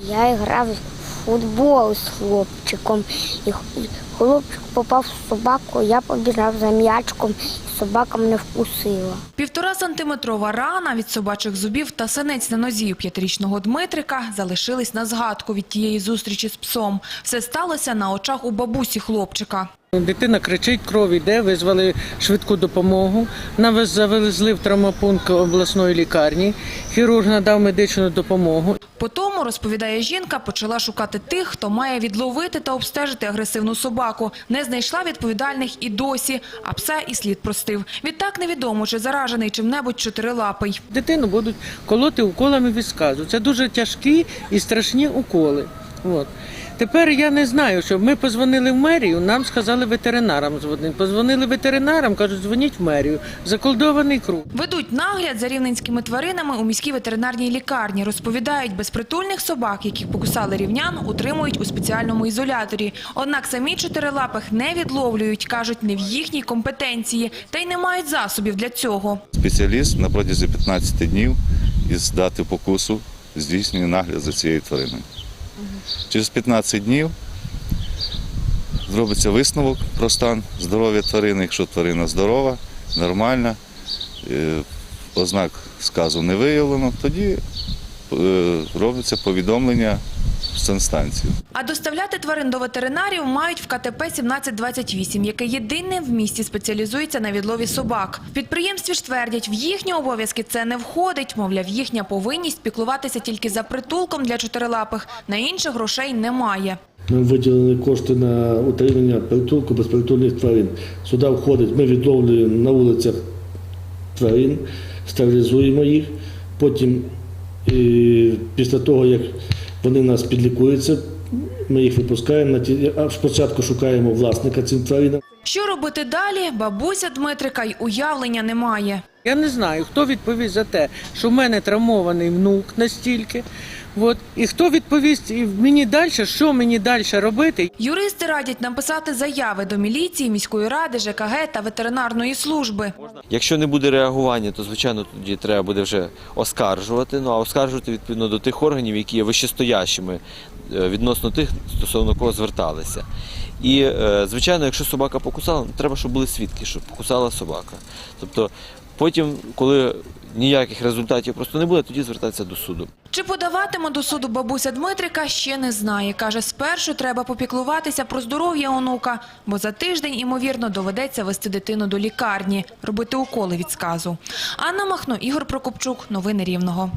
Я грав в футбол з хлопчиком. І хлопчик попав в собаку, я побігав за м'ячком, і собака мене вкусила. Півтора сантиметрова рана від собачих зубів та синець на нозі у п'ятирічного Дмитрика залишились на згадку від тієї зустрічі з псом. Все сталося на очах у бабусі хлопчика. Дитина кричить, кров іде, визвали швидку допомогу. Нас завезли в травмопункт обласної лікарні. Хірург надав медичну допомогу. По тому, розповідає жінка, почала шукати тих, хто має відловити та обстежити агресивну собаку. Не знайшла відповідальних і досі, а пса і слід простив. Відтак невідомо, чи заражений чим-небудь чотирилапий. Дитину будуть колоти уколами від сказу. Це дуже тяжкі і страшні уколи. От. Тепер я не знаю, що ми позвонили в мерію, нам сказали ветеринарам дзвонити. Позвонили ветеринарам, кажуть, дзвоніть в мерію. Заколдований круг. Ведуть нагляд за рівненськими тваринами у міській ветеринарній лікарні. Розповідають, безпритульних собак, яких покусали рівнян, утримують у спеціальному ізоляторі. Однак самі чотирилапих не відловлюють, кажуть, не в їхній компетенції, та й не мають засобів для цього. Спеціаліст на протязі 15 днів із дати покусу здійснює нагляд за цією твариною. Через 15 днів зробиться висновок про стан здоров'я тварини. Якщо тварина здорова, нормальна, е, ознак сказу не виявлено, тоді е, робиться повідомлення в санстанцію. А доставляти тварин до ветеринарів мають в КТП 1728, яке єдине в місті спеціалізується на відлові собак. В підприємстві ж твердять, в їхні обов'язки це не входить. Мовляв, їхня повинність піклуватися тільки за притулком для чотирилапих. На інших грошей немає. Ми виділили кошти на утримання притулку безпритульних тварин. Сюди входить, ми відловлюємо на вулицях тварин, стерилізуємо їх. Потім, після того, як вони нас підлікуються, ми їх випускаємо. На ті... а спочатку шукаємо власника цим. Що робити далі? Бабуся Дмитрика й уявлення немає. Я не знаю, хто відповість за те, що в мене травмований внук настільки. От. І хто відповість і мені далі, що мені далі робити. Юристи радять написати заяви до міліції, міської ради, ЖКГ та ветеринарної служби. Якщо не буде реагування, то звичайно тоді треба буде вже оскаржувати. Ну а оскаржувати відповідно до тих органів, які є вищестоящими відносно тих, стосовно кого зверталися. І е, звичайно, якщо собака покусала, треба, щоб були свідки, що покусала собака. Тобто потім, коли ніяких результатів просто не буде, тоді звертатися до суду. Чи подаватиме до суду бабуся Дмитрика, ще не знає. Каже, спершу треба попіклуватися про здоров'я онука, бо за тиждень, ймовірно, доведеться вести дитину до лікарні, робити уколи від сказу. Анна Махно, Ігор Прокопчук. Новини Рівного.